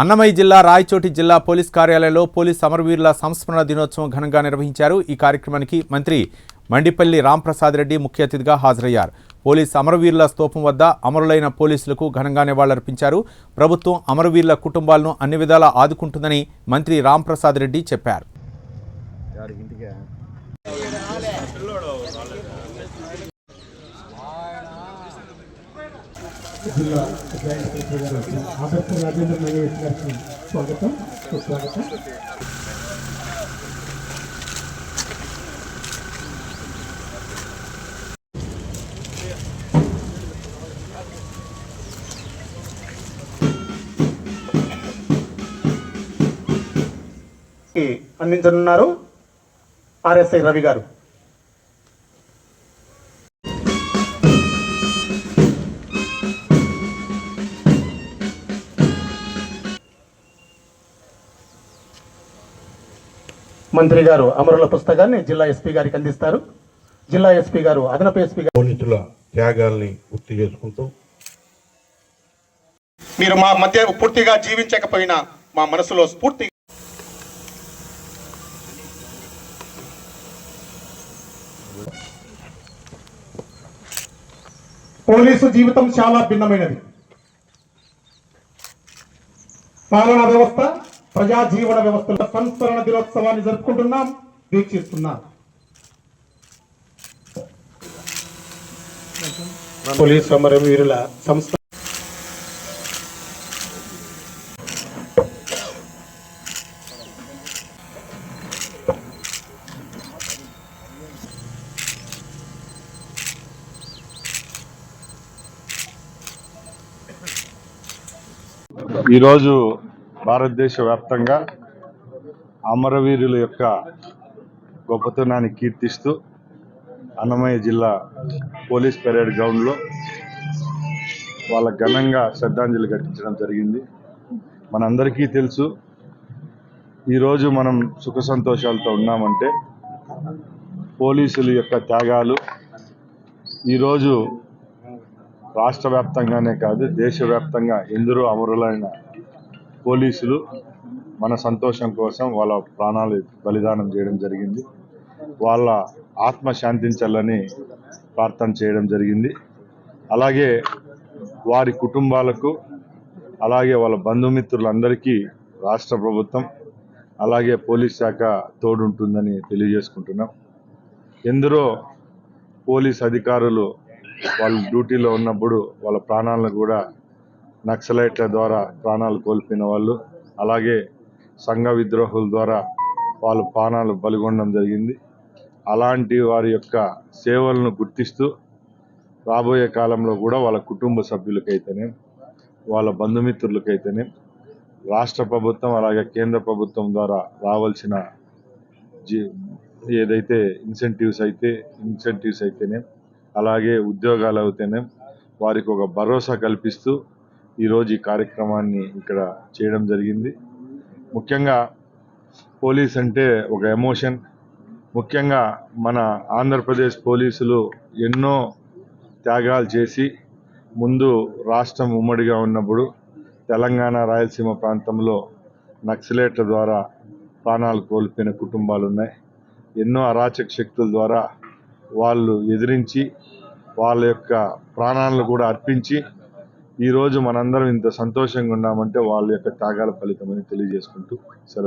అన్నమయ్య జిల్లా రాయచోటి జిల్లా పోలీస్ కార్యాలయంలో పోలీస్ సమరవీరుల సంస్మరణ దినోత్సవం ఘనంగా నిర్వహించారు. ఈ కార్యక్రమానికి మంత్రి మండిపల్లి రాంప్రసాద్ రెడ్డి ముఖ్య అతిథిగా హాజరయ్యారు. పోలీస్ అమరవీరుల స్తూపం వద్ద అమరులైన పోలీసులకు ఘనంగా నివాళులర్పించారు. ప్రభుత్వం అమరవీరుల కుటుంబాలను అన్ని విధాలా ఆదుకుంటుందని మంత్రి రాంప్రసాద్ రెడ్డి చెప్పారు. జిల్లా జాయింట్ సెక్రటరీ గారు ఆదర్శ రాజేంద్ర నగేష్ గారికి స్వాగతం. సుస్వాగతం. అందించనున్నారు. ఆర్ఎస్ఐ రవి గారు. మంత్రి గారు అమరుల పుస్తకాన్ని జిల్లా ఎస్పీ గారికి అందిస్తారు. జిల్లా ఎస్పీ గారు అదనపు ఎస్పీ గారు. పోలీసుల త్యాగాల్ని గుర్తు చేసుకుంటూ. మీరు మా మధ్య పూర్తిగా జీవించకపోయినా మా మనసులో స్ఫూర్తి పోలీసు జీవితం చాలా భిన్నమైనది. పాలనా వ్యవస్థ ప్రజా జీవన వ్యవస్థల సంస్మరణ దినోత్సవాన్ని జరుపుకుంటున్నాం వీక్షిస్తున్నాం. పోలీసు అమరవీరుల సంస్థ ఈరోజు భారతదేశ వ్యాప్తంగా అమరవీరుల యొక్క గొప్పతనాన్ని కీర్తిస్తూ అన్నమయ్య జిల్లా పోలీస్ పెరేడ్ గ్రౌండ్లో వాళ్ళ ఘనంగా శ్రద్ధాంజలి ఘటించడం జరిగింది. మనందరికీ తెలుసు ఈరోజు మనం సుఖ సంతోషాలతో ఉన్నామంటే పోలీసుల యొక్క త్యాగాలు ఈరోజు రాష్ట్ర వ్యాప్తంగానే కాదు దేశవ్యాప్తంగా ఎందరో అమరులైన పోలీసులు మన సంతోషం కోసం వాళ్ళ ప్రాణాలు బలిదానం చేయడం జరిగింది. వాళ్ళ ఆత్మ శాంతించాలని ప్రార్థన చేయడం జరిగింది. అలాగే వారి కుటుంబాలకు అలాగే వాళ్ళ బంధుమిత్రులందరికీ రాష్ట్ర ప్రభుత్వం అలాగే పోలీస్ శాఖ తోడుంటుందని తెలియజేసుకుంటున్నాం. ఎందరో పోలీస్ అధికారులు వాళ్ళు డ్యూటీలో ఉన్నప్పుడు వాళ్ళ ప్రాణాలను కూడా నక్సలైట్ల ద్వారా ప్రాణాలు కోల్పోయిన వాళ్ళు అలాగే సంఘ విద్రోహుల ద్వారా వాళ్ళు ప్రాణాలు బలిగొనడం జరిగింది. అలాంటి వారి యొక్క సేవలను గుర్తిస్తూ రాబోయే కాలంలో కూడా వాళ్ళ కుటుంబ సభ్యులకైతేనే వాళ్ళ బంధుమిత్రులకైతేనే రాష్ట్ర ప్రభుత్వం అలాగే కేంద్ర ప్రభుత్వం ద్వారా రావాల్సిన జీ ఏదైతే ఇన్సెంటివ్స్ అయితే ఇన్సెంటివ్స్ అయితేనే అలాగే ఉద్యోగాలు అయితేనే వారికి ఒక భరోసా కల్పిస్తూ ఈరోజు ఈ కార్యక్రమాన్ని ఇక్కడ చేయడం జరిగింది. ముఖ్యంగా పోలీస్ అంటే ఒక ఎమోషన్. ముఖ్యంగా మన ఆంధ్రప్రదేశ్ పోలీసులు ఎన్నో త్యాగాలు చేసి ముందు రాష్ట్రం ఉమ్మడిగా ఉన్నప్పుడు తెలంగాణ రాయలసీమ ప్రాంతంలో నక్సలేట్ల ద్వారా ప్రాణాలు కోల్పోయిన కుటుంబాలు ఉన్నాయి ఎన్నో అరాచక శక్తుల ద్వారా వాళ్ళు ఎదిరించి వాళ్ళ యొక్క ప్రాణాలను కూడా అర్పించి ఈరోజు మనందరం ఇంత సంతోషంగా ఉన్నామంటే వాళ్ళ యొక్క త్యాగాల ఫలితమని తెలియజేసుకుంటూ సెలవు